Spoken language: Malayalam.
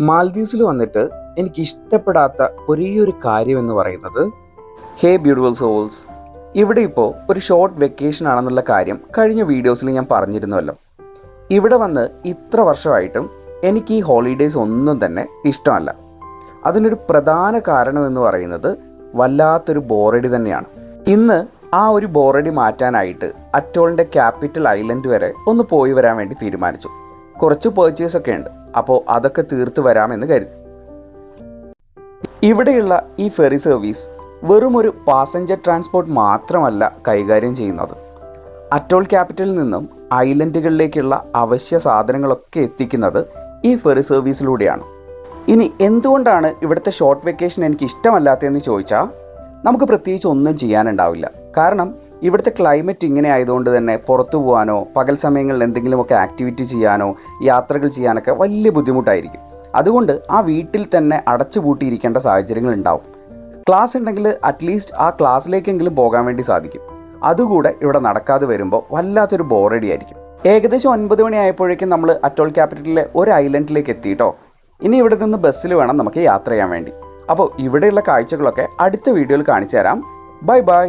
മാൽദീവ്സിൽ വന്നിട്ട് എനിക്ക് ഇഷ്ടപ്പെടാത്ത ഒരേ ഒരു കാര്യം എന്ന് പറയുന്നത് ഹേ ബ്യൂട്ടിഫുൾ സോൾസ് ഇവിടെ ഇപ്പോൾ ഒരു ഷോർട്ട് വെക്കേഷൻ ആണെന്നുള്ള കാര്യം കഴിഞ്ഞ വീഡിയോസിൽ ഞാൻ പറഞ്ഞിരുന്നുവല്ലോ ഇവിടെ വന്ന് ഇത്ര വർഷമായിട്ടും എനിക്ക് ഈ ഹോളിഡേയ്സ് ഒന്നും തന്നെ ഇഷ്ടമല്ല. അതിനൊരു പ്രധാന കാരണം എന്ന് പറയുന്നത് വല്ലാത്തൊരു ബോറടി തന്നെയാണ്. ഇന്ന് ആ ഒരു ബോറടി മാറ്റാനായിട്ട് അറ്റോളിന്റെ ക്യാപിറ്റൽ ഐലൻഡ് വരെ ഒന്ന് പോയി വരാൻ വേണ്ടി തീരുമാനിച്ചു. കുറച്ച് പേർച്ചേസ് ഒക്കെ ഉണ്ട്. അപ്പോൾ അതൊക്കെ തീർത്ത് വരാമെന്ന് കരുതി. ഇവിടെയുള്ള ഈ ഫെറി സർവീസ് വെറും ഒരു പാസഞ്ചർ ട്രാൻസ്പോർട്ട് മാത്രമല്ല കൈകാര്യം ചെയ്യുന്നത്. അറ്റോൾ ക്യാപിറ്റലിൽ നിന്നും ഐലൻഡുകളിലേക്കുള്ള അവശ്യ സാധനങ്ങളൊക്കെ എത്തിക്കുന്നത് ഈ ഫെറി സർവീസിലൂടെയാണ് ഇനി എന്തുകൊണ്ടാണ് ഇവിടുത്തെ ഷോർട്ട് വെക്കേഷൻ എനിക്ക് ഇഷ്ടമല്ലാത്തതെന്ന് ചോദിച്ചാൽ നമുക്ക് പ്രത്യേകിച്ച് ഒന്നും ചെയ്യാനുണ്ടാവില്ല. കാരണം ഇവിടുത്തെ ക്ലൈമറ്റ് ഇങ്ങനെ ആയതുകൊണ്ട് തന്നെ പുറത്തു പോകാനോ പകൽ സമയങ്ങളിൽ എന്തെങ്കിലുമൊക്കെ ആക്ടിവിറ്റി ചെയ്യാനോ യാത്രകൾ ചെയ്യാനൊക്കെ വലിയ ബുദ്ധിമുട്ടായിരിക്കും. അതുകൊണ്ട് ആ വീട്ടിൽ തന്നെ അടച്ചു പൂട്ടിയിരിക്കേണ്ട സാഹചര്യങ്ങൾ ഉണ്ടാവും. ക്ലാസ് ഉണ്ടെങ്കിൽ അറ്റ്ലീസ്റ്റ് ആ ക്ലാസ്സിലേക്കെങ്കിലും പോകാൻ വേണ്ടി സാധിക്കും. അതുകൂടെ ഇവിടെ നടക്കാതെ വരുമ്പോൾ വല്ലാത്തൊരു ബോറടി ആയിരിക്കും. ഏകദേശം ഒൻപത് മണി ആയപ്പോഴേക്കും നമ്മൾ അറ്റോൾ ക്യാപിറ്റലിലെ ഒരു ഐലൻഡിലേക്ക് എത്തിയിട്ടോ? ഇനി ഇവിടെ നിന്ന് ബസ്സിൽ വേണം നമുക്ക് യാത്ര ചെയ്യാൻ വേണ്ടി. അപ്പോൾ ഇവിടെയുള്ള കാഴ്ചകളൊക്കെ അടുത്ത വീഡിയോയിൽ കാണിച്ചു തരാം ബൈ ബൈ